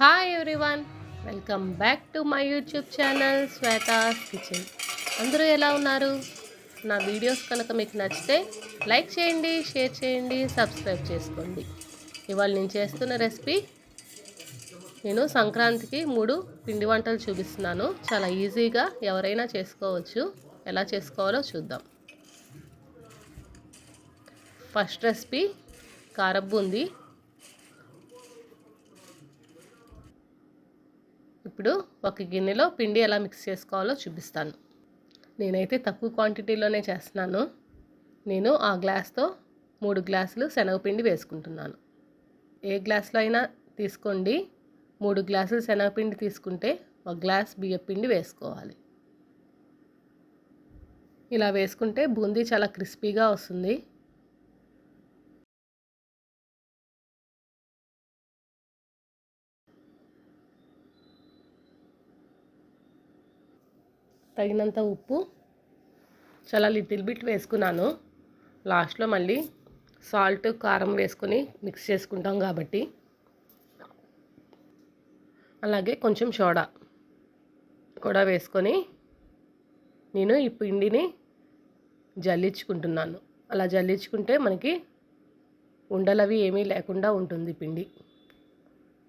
Hi everyone welcome back to my YouTube channel Shweta's kitchen అందరూ ఎలా ఉన్నారు? నా వీడియోస్ కనుక మీకు నచ్చితే లైక్ చేయండి షేర్ చేయండి సబ్స్క్రైబ్ చేసుకోండి. ఇవాళ నేను చేస్తున్న రెసిపీ నేను సంక్రాంతికి మూడు పిండి వంటలు చూపిస్తున్నాను. చాలా ఈజీగా ఎవరైనా చేసుకోవచ్చు. ఎలా చేసుకోవాలో చూద్దాం. ఫస్ట్ రెసిపీ కారబ్బుంది. ఇప్పుడు ఒక గిన్నెలో పిండి ఎలా మిక్స్ చేసుకోవాలో చూపిస్తాను. నేనైతే తక్కువ క్వాంటిటీలోనే చేస్తున్నాను. నేను ఆ గ్లాస్తో మూడు గ్లాసులు శనగపిండి వేసుకుంటున్నాను. ఏ గ్లాస్లో అయినా తీసుకోండి. మూడు గ్లాసులు శనగపిండి తీసుకుంటే ఒక గ్లాస్ బియ్యపిండి వేసుకోవాలి. ఇలా వేసుకుంటే బూందీ చాలా క్రిస్పీగా వస్తుంది. తగినంత ఉప్పు. చాలా లిటిల్ బిట్ వేసుకున్నాను. లాస్ట్లో మళ్ళీ సాల్ట్ కారం వేసుకొని మిక్స్ చేసుకుంటాం కాబట్టి. అలాగే కొంచెం సోడా కూడా వేసుకొని నేను ఈ పిండిని జల్లించుకుంటున్నాను. అలా జల్లించుకుంటే మనకి ఉండలవి ఏమీ లేకుండా ఉంటుంది పిండి.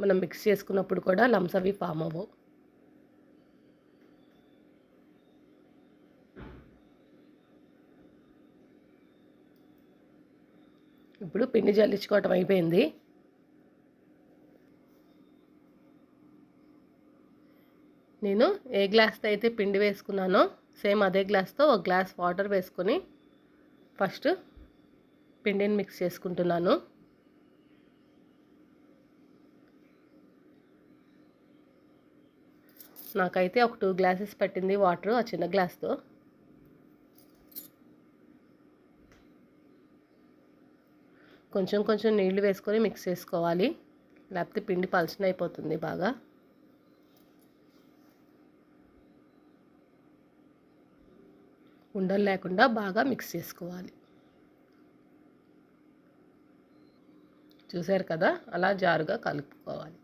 మనం మిక్స్ చేసుకున్నప్పుడు కూడా లమ్స్ అవి ఫామ్ అవ్వవు. ఇప్పుడు పిండి జల్లించుకోవటం అయిపోయింది. నేను ఏ గ్లాస్తో అయితే పిండి వేసుకున్నానో సేమ్ అదే గ్లాస్తో ఒక గ్లాస్ వాటర్ వేసుకొని ఫస్ట్ పిండిని మిక్స్ చేసుకుంటున్నాను. నాకైతే ఒక టూ గ్లాసెస్ పట్టింది వాటర్ ఆ చిన్న గ్లాస్తో. కొంచెం కొంచెం నీళ్ళు వేసుకొని మిక్స్ చేసుకోవాలి. లేకపోతే పిండి పలచన అయిపోతుంది బాగా. ఉండలు లేకుండా బాగా మిక్స్ చేసుకోవాలి. చూసారు కదా? అలా జారుగా కలుపుకోవాలి.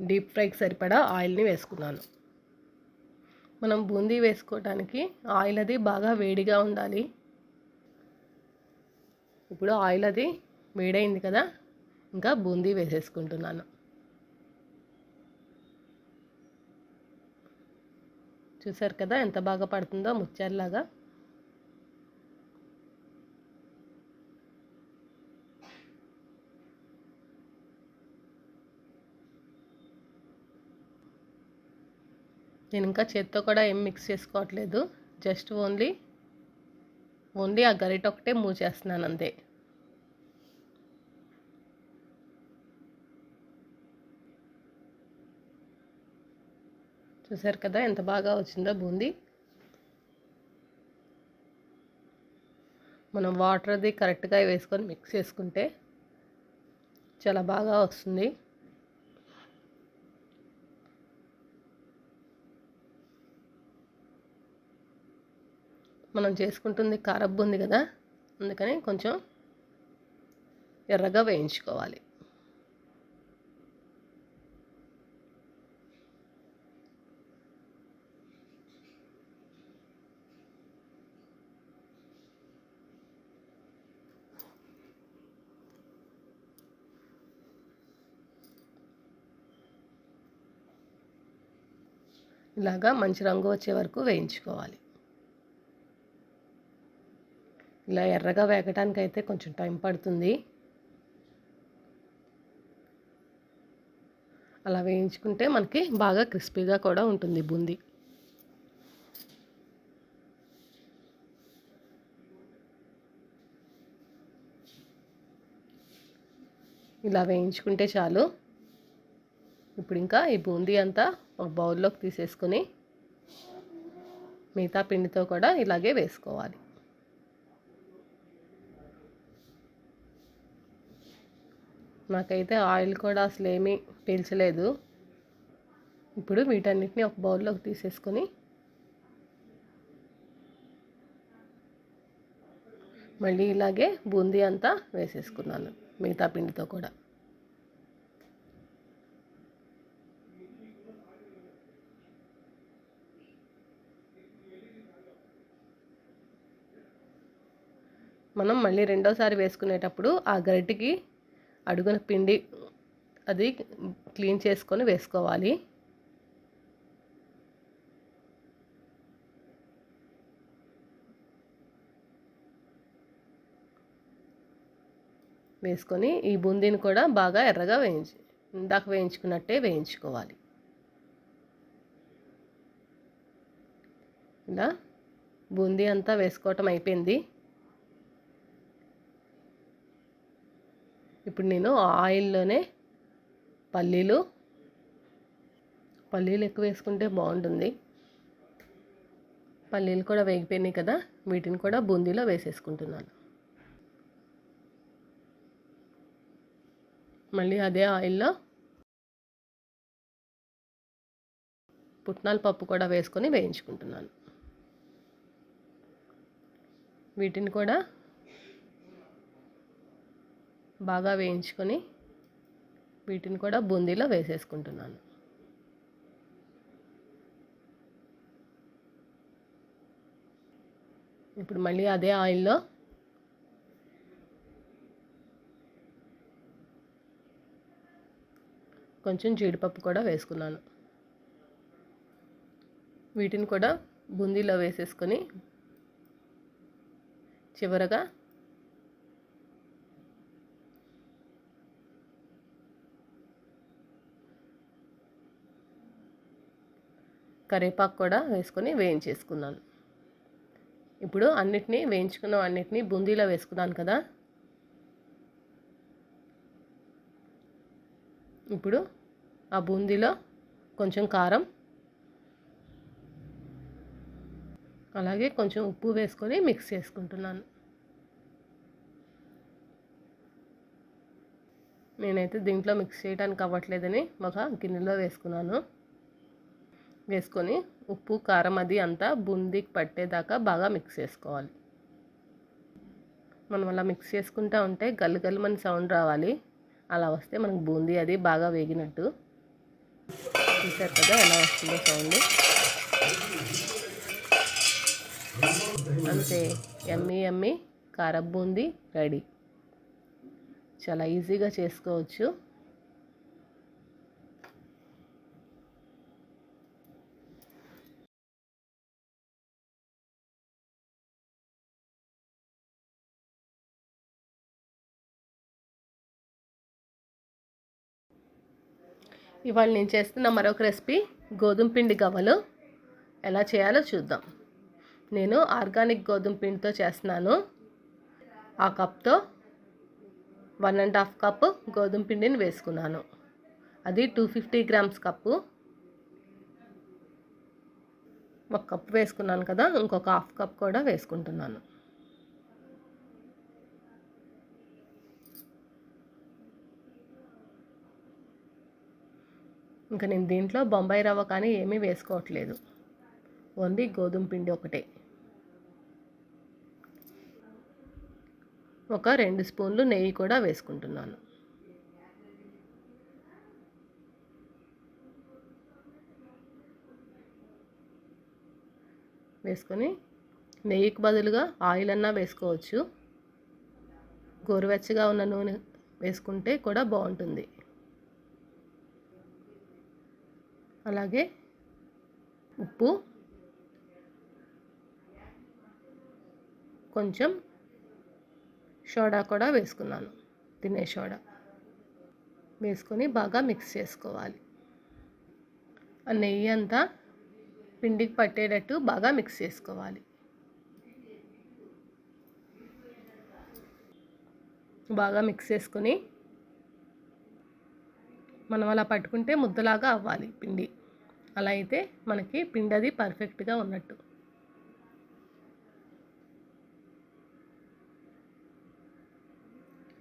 డీప్ ఫ్రైకి సరిపడా ఆయిల్ని వేసుకున్నాను. మనం బూందీ వేసుకోవడానికి ఆయిల్ అది బాగా వేడిగా ఉండాలి. ఇప్పుడు ఆయిల్ అది వేడైంది కదా ఇంకా బూందీ వేసేసుకుంటున్నాను. చూసారు కదా ఎంత బాగా పడుతుందో ముత్యాలలాగా? నేను ఇంకా చేత్తో కూడా ఏం మిక్స్ చేసుకోవట్లేదు. జస్ట్ ఓన్లీ ఓన్లీ ఆ గరిట ఒకటే మూవ్ చేస్తున్నాను అంతే. చూసారు కదా ఎంత బాగా వచ్చిందో బూందీ. మనం వాటర్ అది కరెక్ట్గా వేసుకొని మిక్స్ చేసుకుంటే చాలా బాగా వస్తుంది. మనం చేసుకుంటుంది కారబ్బు ఉంది కదా అందుకని కొంచెం ఎర్రగా వేయించుకోవాలి. ఇలాగా మంచి రంగు వచ్చే వరకు వేయించుకోవాలి. ఇలా ఎర్రగా వేగటానికి అయితే కొంచెం టైం పడుతుంది. అలా వేయించుకుంటే మనకి బాగా క్రిస్పీగా కూడా ఉంటుంది బూంది. ఇలా వేయించుకుంటే చాలు. ఇప్పుడు ఇంకా ఈ బూందీ అంతా ఒక బౌల్లోకి తీసేసుకొని మిగతా పిండితో కూడా ఇలాగే వేసుకోవాలి. నాకైతే ఆయిల్ కూడా అసలు ఏమీ పీల్చలేదు. ఇప్పుడు వీటన్నిటిని ఒక బౌల్లోకి తీసేసుకొని మళ్ళీ ఇలాగే బూందీ అంతా వేసేసుకున్నాను మిగతా పిండితో కూడా. మనం మళ్ళీ రెండోసారి వేసుకునేటప్పుడు ఆ గరిటికి అడుగున పిండి అది క్లీన్ చేసుకొని వేసుకోవాలి. వేసుకొని ఈ బూందీని కూడా బాగా ఎర్రగా వేయించి ఇందాక వేయించుకున్నట్టే వేయించుకోవాలి. ఇలా బూందీ అంతా వేసుకోవటం అయిపోయింది. ఇప్పుడు నేను ఆయిల్లోనే పల్లీలు పల్లీలు ఎక్కువ వేసుకుంటే బాగుంటుంది. పల్లీలు కూడా వేగిపోయినాయి కదా వీటిని కూడా బూందీలో వేసేసుకుంటున్నాను. మళ్ళీ అదే ఆయిల్లో పుట్నాల పప్పు కూడా వేసుకొని వేయించుకుంటున్నాను. వీటిని కూడా బాగా వేయించుకొని వీటిని కూడా బూందీలో వేసేసుకుంటున్నాను. ఇప్పుడు మళ్ళీ అదే ఆయిల్లో కొంచెం జీడిపప్పు కూడా వేసుకున్నాను. వీటిని కూడా బూందీలో వేసేసుకొని చివరగా కరివేపాకు కూడా వేసుకొని వేయించేసుకున్నాను. ఇప్పుడు అన్నిటినీ వేయించుకున్న అన్నిటినీ బూందీలో వేసుకున్నాను కదా. ఇప్పుడు ఆ బూందీలో కొంచెం కారం అలాగే కొంచెం ఉప్పు వేసుకొని మిక్స్ చేసుకుంటున్నాను. నేనైతే దీంట్లో మిక్స్ చేయడానికి అవ్వట్లేదని ఒక గిన్నెలో వేసుకున్నాను. వేసుకొని ఉప్పు కారం అది అంతా బూందీకి పట్టేదాకా బాగా మిక్స్ చేసుకోవాలి. మనం అలా మిక్స్ చేసుకుంటూ ఉంటే గల్లు సౌండ్ రావాలి. అలా వస్తే మనకు బూందీ అది బాగా వేగినట్టు. చూసారు కదా ఎలా వస్తుందో సౌండ్. అంతే ఎమ్మి ఎమ్మి కారం బూందీ రెడీ. చాలా ఈజీగా చేసుకోవచ్చు. ఇవాళ నేను చేస్తున్న మరొక రెసిపీ గోధుమ పిండి గవ్వలు. ఎలా చేయాలో చూద్దాం. నేను ఆర్గానిక్ గోధుమ పిండితో చేస్తున్నాను. ఆ కప్తో వన్ అండ్ హాఫ్ కప్ గోధుమ పిండిని వేసుకున్నాను. అది టూ ఫిఫ్టీ గ్రామ్స్ కప్పు. ఒక కప్ వేసుకున్నాను కదా ఇంకొక హాఫ్ కప్ కూడా వేసుకుంటున్నాను. ఇంకా నేను దీంట్లో బొంబాయి రవ్వ కానీ ఏమీ వేసుకోవట్లేదు. ఓన్లీ గోధుమ పిండి ఒకటే. ఒక రెండు స్పూన్లు నెయ్యి కూడా వేసుకుంటున్నాను. వేసుకొని నెయ్యికి బదులుగా ఆయిల్ అన్నా వేసుకోవచ్చు. గోరువెచ్చగా ఉన్న నూనె వేసుకుంటే కూడా బాగుంటుంది. అలాగే ఉప్పు కొంచెం సోడా కూడా వేసుకున్నాను తినే సోడా వేసుకొని బాగా మిక్స్ చేసుకోవాలి. ఆ నెయ్యి అంతా పిండికి పట్టేటట్టు బాగా మిక్స్ చేసుకోవాలి. బాగా మిక్స్ చేసుకొని మనం అలా పట్టుకుంటే ముద్దలాగా అవ్వాలి పిండి. అలా అయితే మనకి పిండి అది పర్ఫెక్ట్గా ఉన్నట్టు.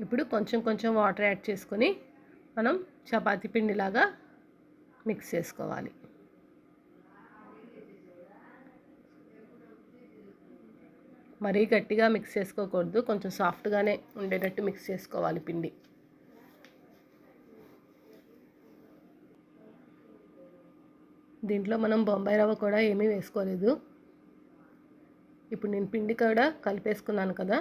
ఇప్పుడు కొంచెం కొంచెం వాటర్ యాడ్ చేసుకొని మనం చపాతీ పిండిలాగా మిక్స్ చేసుకోవాలి. మరీ గట్టిగా మిక్స్ చేసుకోకూడదు కొంచెం సాఫ్ట్గానే ఉండేటట్టు మిక్స్ చేసుకోవాలి పిండి. దీంట్లో మనం బొంబాయి రవ్వ కూడా ఏమీ వేసుకోలేదు. ఇప్పుడు నేను పిండి కూడా కలిపేసుకున్నాను కదా.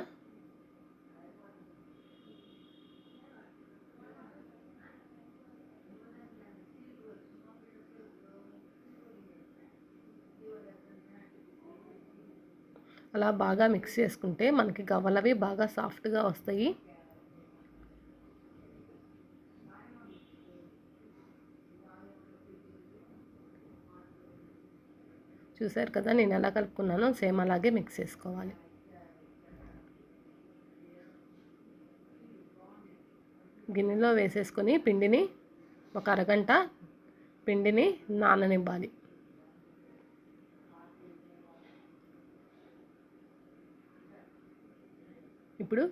అలా బాగా మిక్స్ చేసుకుంటే మనకి గవ్వలవి బాగా సాఫ్ట్గా వస్తాయి. చూసారు కదా నేను ఎలా కలుపుకున్నానో సేమ్ అలాగే మిక్స్ చేసుకోవాలి. గిన్నెలో వేసేసుకొని పిండిని ఒక అరగంట పిండిని నాననివ్వాలి. ఇప్పుడు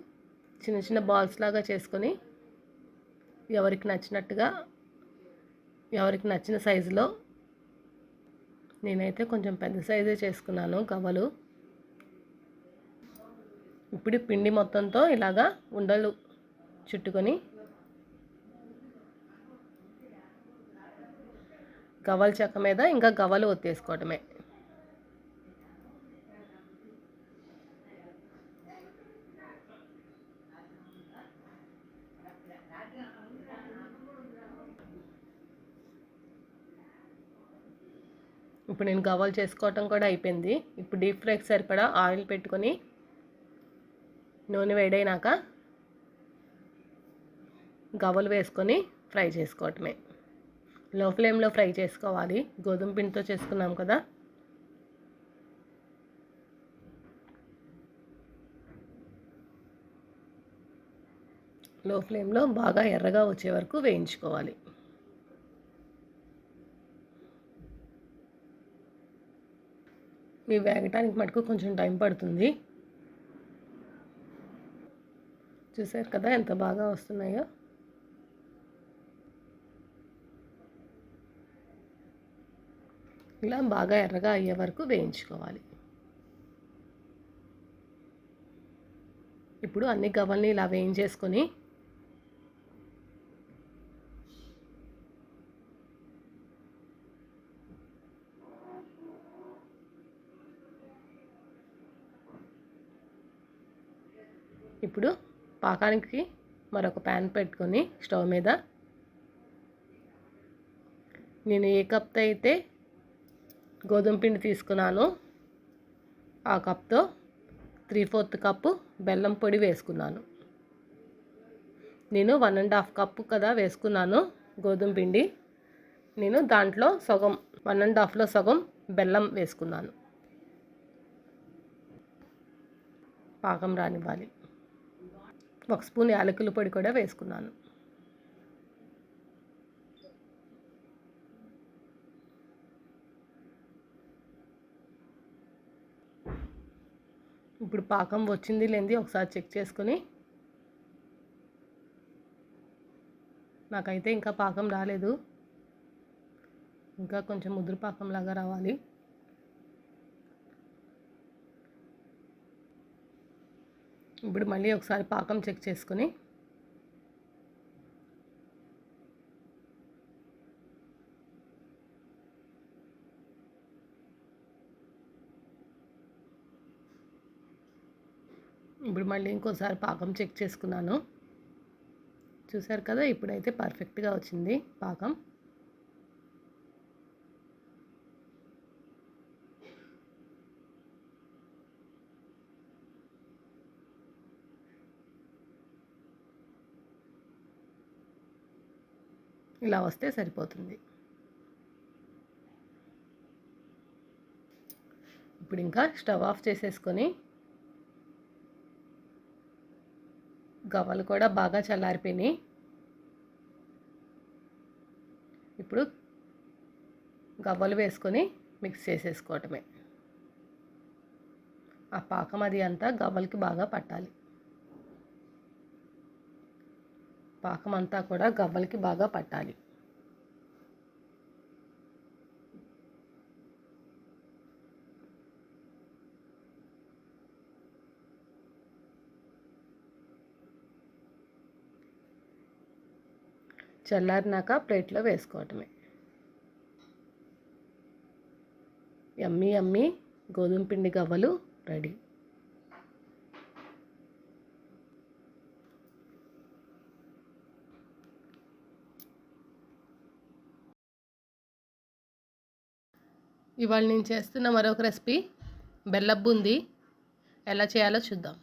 చిన్న చిన్న బాల్స్ లాగా చేసుకొని ఎవరికి నచ్చినట్టుగా ఎవరికి నచ్చిన సైజులో నేనైతే కొంచెం పెద్ద సైజే చేసుకున్నాను గవ్వలు. ఇప్పుడు పిండి మొత్తంతో ఇలాగా ఉండలు చుట్టుకొని గవ్వల చెక్క మీద ఇంకా గవ్వలు ఒత్తేసుకోవటమే. ఇప్పుడు నేను గవాలు చేసుకోవటం కూడా అయిపోయింది. ఇప్పుడు డీప్ ఫ్రైకి సరిపడా ఆయిల్ పెట్టుకొని నూనె వేడైనాక గవ్వలు వేసుకొని ఫ్రై చేసుకోవటమే. లో ఫ్లేమ్లో ఫ్రై చేసుకోవాలి. గోధుమ పిండితో చేసుకున్నాం కదా. లో ఫ్లేమ్లో బాగా ఎర్రగా వచ్చే వరకు వేయించుకోవాలి. ఇవి వేగటానికి మటుకు కొంచెం టైం పడుతుంది. చూసారు కదా ఎంత బాగా వస్తున్నాయో? ఇలా బాగా ఎర్రగా అయ్యే వరకు వేయించుకోవాలి. ఇప్పుడు అన్ని గవ్వల్ని ఇలా వేయించేసుకొని ఇప్పుడు పాకానికి మరొక ప్యాన్ పెట్టుకొని స్టవ్ మీద. నేను ఏ కప్తో అయితే గోధుమ పిండి తీసుకున్నాను ఆ కప్తో త్రీ ఫోర్త్ కప్పు బెల్లం పొడి వేసుకున్నాను. నేను వన్ అండ్ హాఫ్ కప్పు కదా వేసుకున్నాను గోధుమ పిండి. నేను దాంట్లో సగం వన్ అండ్ హాఫ్లో సగం బెల్లం వేసుకున్నాను. పాకం రానివ్వాలి. ఒక స్పూన్ యాలకుల పొడి కూడా వేసుకున్నాను. ఇప్పుడు పాకం వచ్చింది లేనిది ఒకసారి చెక్ చేసుకుని నాకైతే ఇంకా పాకం రాలేదు. ఇంకా కొంచెం ముద్ర పాకం లాగా రావాలి. ఇప్పుడు మళ్ళీ ఒకసారి పాకం చెక్ చేసుకొని ఇప్పుడు మళ్ళీ ఇంకోసారి పాకం చెక్ చేసుకున్నాను. చూసారు కదా ఇప్పుడైతే పర్ఫెక్ట్గా వచ్చింది పాకం. ఇలా వస్తే సరిపోతుంది. ఇప్పుడు ఇంకా స్టవ్ ఆఫ్ చేసేసుకొని గవ్వలు కూడా బాగా చల్లారిపోయినాయి. ఇప్పుడు గవ్వలు వేసుకొని మిక్స్ చేసేసుకోవటమే. ఆ పాకం అది అంతా గవ్వలకి బాగా పట్టాలి. పాకం అంతా కూడా గవ్వలకి బాగా పట్టాలి. చల్లారినాక ప్లేట్లో వేసుకోవటమే. ఎమ్మి ఎమ్మి గోధుమ పిండి గవ్వలు రెడీ. ఇవాళ నేను చేస్తున్న మరొక రెసిపీ బెల్లపు బూందీ ఎలా చేయాలో చూద్దాం.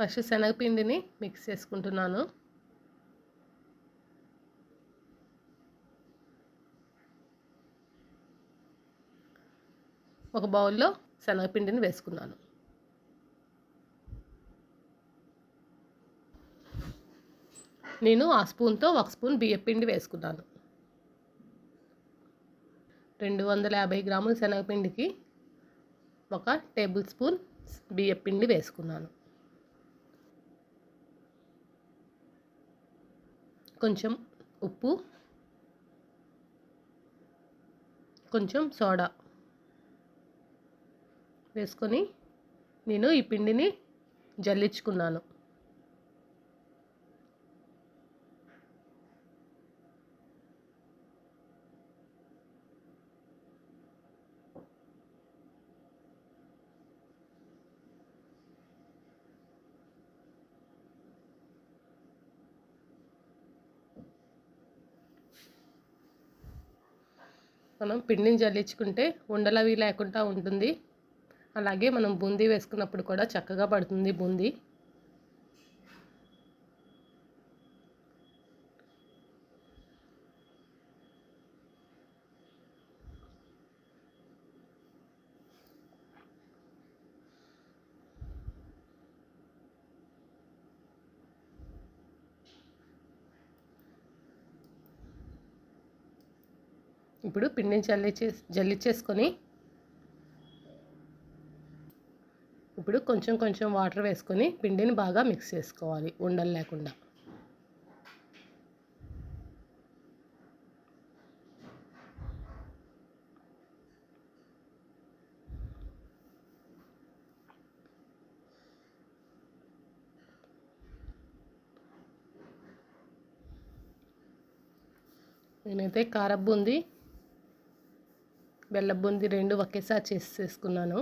ఫస్ట్ శనగపిండిని మిక్స్ చేసుకుంటున్నాను. ఒక బౌల్లో శనగపిండిని వేసుకున్నాను. నేను ఆ స్పూన్తో ఒక స్పూన్ బియ్యపిండి వేసుకున్నాను. రెండు వందల యాభై గ్రాముల శనగపిండికి ఒక టేబుల్ స్పూన్ బియ్యపిండి వేసుకున్నాను. కొంచెం ఉప్పు కొంచెం సోడా వేసుకొని నేను ఈ పిండిని జల్లించుకున్నాను. మనం పిండిని జల్లించుకుంటే ఉండలవి లేకుండా ఉంటుంది. అలాగే మనం బూందీ వేసుకున్నప్పుడు కూడా చక్కగా పడుతుంది బూందీ. ఇప్పుడు పిండిని జల్లిచే జల్లిచ్చేసుకొని ఇప్పుడు కొంచెం కొంచెం వాటర్ వేసుకొని పిండిని బాగా మిక్స్ చేసుకోవాలి ఉండలు లేకుండా. నేనైతే కారం బూంది బెల్లం బూంది రెండు ఒకేసారి చేసేసుకున్నాను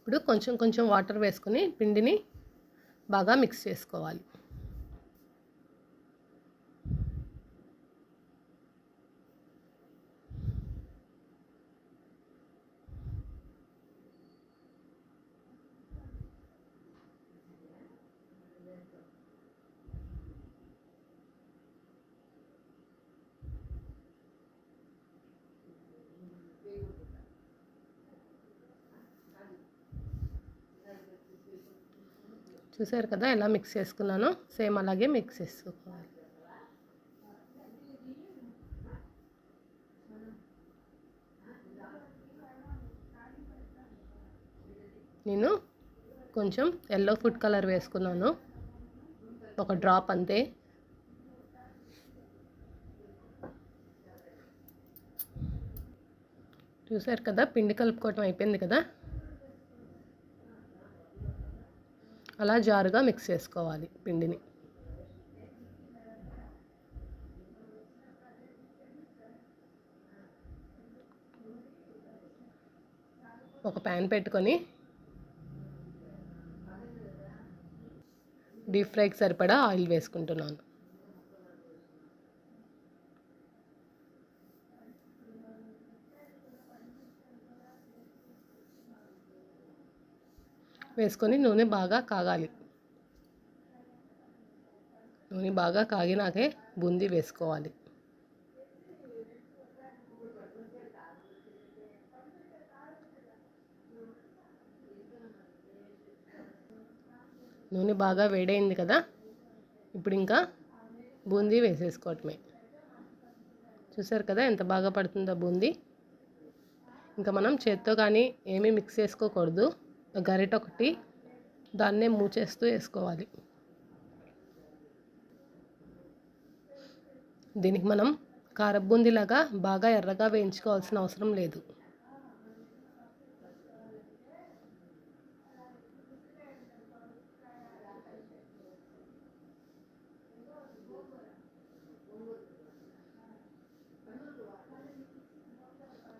ఇప్పుడు కొంచెం కొంచెం వాటర్ వేసుకొని పిండిని బాగా మిక్స్ చేసుకోవాలి. చూసారు కదా ఎలా మిక్స్ చేసుకున్నాను సేమ్ అలాగే మిక్స్ చేసుకోవాలి. నేను కొంచెం ఎల్లో ఫుడ్ కలర్ వేసుకున్నాను. ఒక డ్రాప్ అంతే. చూసారు కదా పిండి కలుపుకోవటం అయిపోయింది కదా? అలా జారుగా మిక్స్ చేసుకోవాలి పిండిని. ఒక ప్యాన్ పెట్టుకొని డీప్ ఫ్రైకి సరిపడా ఆయిల్ వేసుకుంటున్నాను. వేసుకొని నూనె బాగా కాగాలి. నూనె బాగా కాగినాకే బూందీ వేసుకోవాలి. నూనె బాగా వేడైంది కదా ఇప్పుడు ఇంకా బూందీ వేసేసుకోవటమే. చూసారు కదా ఎంత బాగా పడుతుందో బూందీ. ఇంకా మనం చేత్తో కానీ ఏమీ మిక్స్ చేసుకోకూడదు. గరిట ఒకటి దాన్నే మూచేస్తూ వేసుకోవాలి. దీనికి మనం కారబూందీలాగా బాగా ఎర్రగా వేయించుకోవాల్సిన అవసరం లేదు.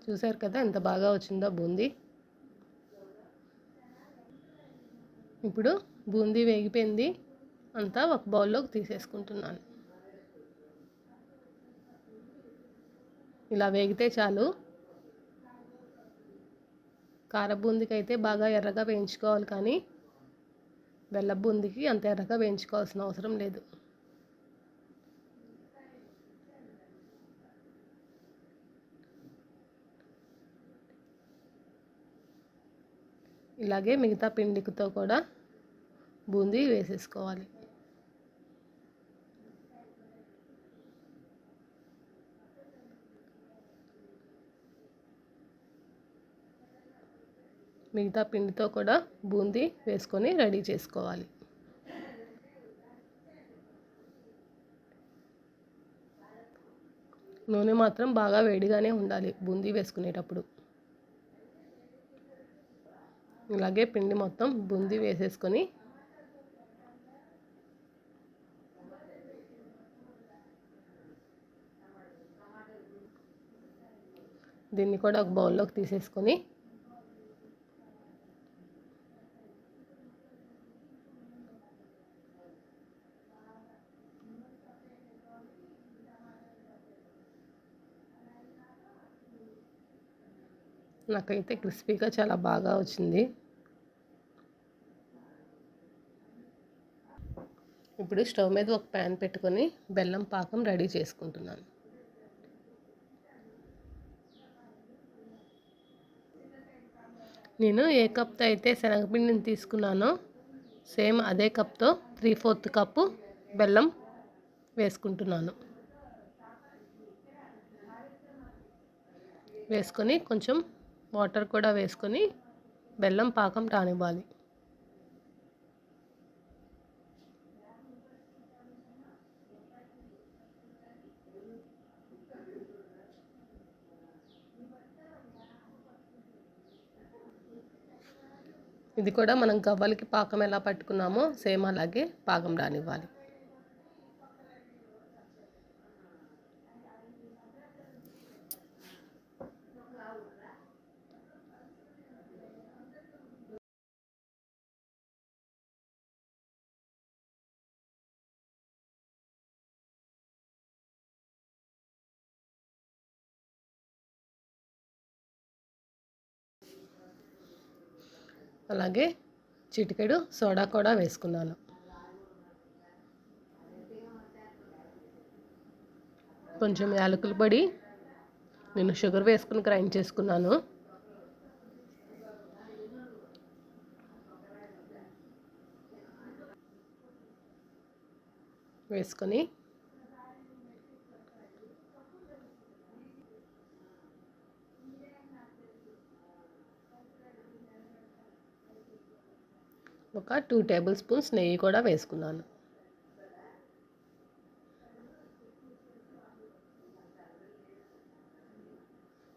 చూసారు కదా ఎంత బాగా వచ్చిందో బూందీ. ఇప్పుడు బూందీ వేగిపోయింది. అంతా ఒక బౌల్లోకి తీసేసుకుంటున్నాను. ఇలా వేగితే చాలు. కార బూందీకి అయితే బాగా ఎర్రగా వేయించుకోవాలి కానీ బెల్ల బూందికి అంత ఎర్రగా వేయించుకోవాల్సిన అవసరం లేదు. ఇలాగే మిగతా పిండితో కూడా బూందీ వేసేసుకోవాలి. మిగతా పిండితో కూడా బూందీ వేసుకొని రెడీ చేసుకోవాలి. నూనె మాత్రం బాగా వేడిగానే ఉండాలి బూందీ వేసుకునేటప్పుడు. ఇలాగే పిండి మొత్తం బుంది వేసేసుకొని దీన్ని కూడా ఒక బౌల్లోకి తీసేసుకొని నాకైతే క్రిస్పీగా చాలా బాగా వచ్చింది. ఇప్పుడు స్టవ్ మీద ఒక ప్యాన్ పెట్టుకొని బెల్లం పాకం రెడీ చేసుకుంటున్నాను. నేను ఏ కప్తో అయితే శనగపిండిని తీసుకున్నానో సేమ్ అదే కప్తో త్రీ ఫోర్త్ కప్పు బెల్లం వేసుకుంటున్నాను. వేసుకొని కొంచెం వాటర్ కూడా వేసుకొని బెల్లం పాకం రానివ్వాలి. ఇది కూడా మనం గవ్వలకి పాకం ఎలా పట్టుకున్నామో సేమ్ అలాగే పాకం రానివ్వాలి. అలాగే చిటికెడు సోడా కూడా వేసుకున్నాను. కొంచెం యాలకుల పొడి నేను షుగర్ వేసుకుని గ్రైండ్ చేసుకున్నాను. వేసుకొని ఒక టూ టేబుల్ స్పూన్స్ నెయ్యి కూడా వేసుకున్నాను.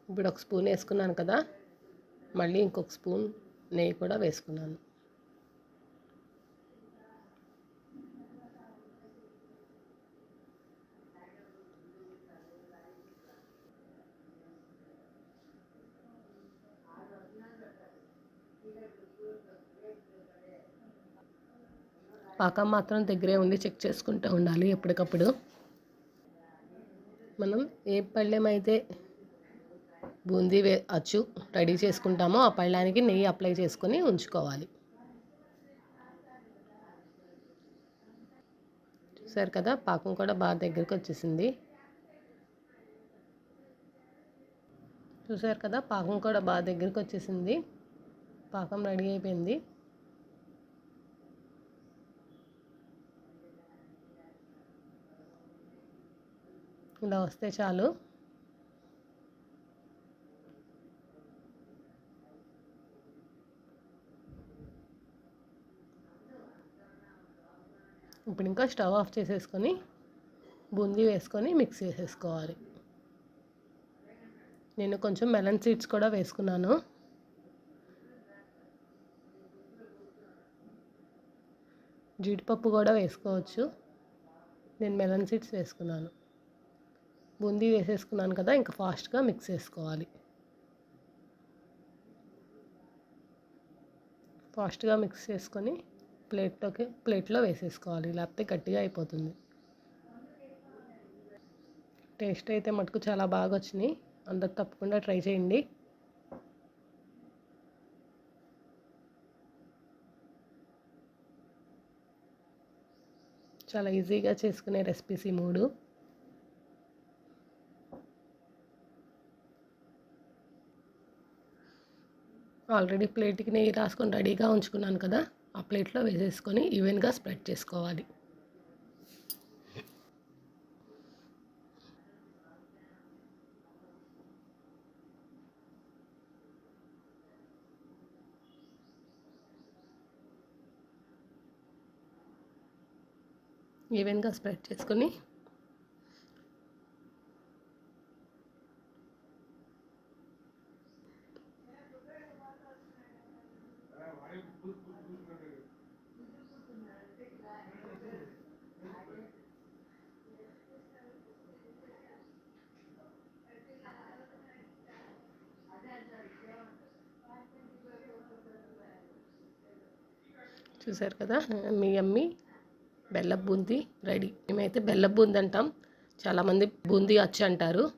ఇప్పుడు ఒక స్పూన్ వేసుకున్నాను కదా మళ్ళీ ఇంకొక స్పూన్ నెయ్యి కూడా వేసుకున్నాను. పాకం మాత్రం దగ్గరే ఉండి చెక్ చేసుకుంటూ ఉండాలి ఎప్పటికప్పుడు. మనం ఏ పళ్ళెం అయితే బూందీ వే అచ్చు రెడీ చేసుకుంటామో ఆ పళ్ళానికి నెయ్యి అప్లై చేసుకొని ఉంచుకోవాలి. చూసారు కదా పాకం కూడా బాగా దగ్గరికి వచ్చేసింది. చూసారు కదా పాకం కూడా బాగా దగ్గరికి వచ్చేసింది. పాకం రెడీ అయిపోయింది. ఇలా వస్తే చాలు. ఇప్పుడు ఇంకా స్టవ్ ఆఫ్ చేసేసుకొని బూందీ వేసుకొని మిక్స్ చేసేసుకోవాలి. నేను కొంచెం మెలన్ సీడ్స్ కూడా వేసుకున్నాను. జీడిపప్పు కూడా వేసుకోవచ్చు. నేను మెలన్ సీడ్స్ వేసుకున్నాను. బూందీ వేసేసుకున్నాను కదా ఇంకా ఫాస్ట్గా మిక్స్ చేసుకోవాలి. ఫాస్ట్గా మిక్స్ చేసుకొని ప్లేట్లోకి ప్లేట్లో వేసేసుకోవాలి లేకపోతే గట్టిగా అయిపోతుంది. టేస్ట్ అయితే మటుకు చాలా బాగా వచ్చినాయి. అందరు తప్పకుండా ట్రై చేయండి. చాలా ఈజీగా చేసుకునే రెసిపీస్ ఈ మూడు. ఆల్రెడీ ప్లేట్కి నెయ్యి రాసుకొని రెడీగా ఉంచుకున్నాను కదా ఆ ప్లేట్లో వేసేసుకొని ఈవెన్గా స్ప్రెడ్ చేసుకోవాలి. ఈవెన్గా స్ప్రెడ్ చేసుకొని చూసారు కదా? మీ అమ్మి బెల్ల బూందీ రెడీ. మేమైతే బెల్ల బూంది అంటాం. చాలామంది బూందీ అచ్చు అంటారు.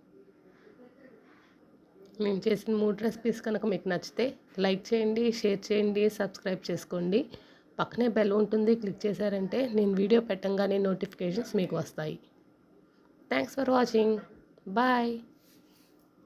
మేము చేసిన మూడు రెసిపీస్ కనుక మీకు నచ్చితే లైక్ చేయండి షేర్ చేయండి సబ్స్క్రైబ్ చేసుకోండి. పక్కనే బెల్ ఉంటుంది క్లిక్ చేశారంటే నేను వీడియో పెట్టంగానే నోటిఫికేషన్స్ మీకు వస్తాయి. Thanks for watching bye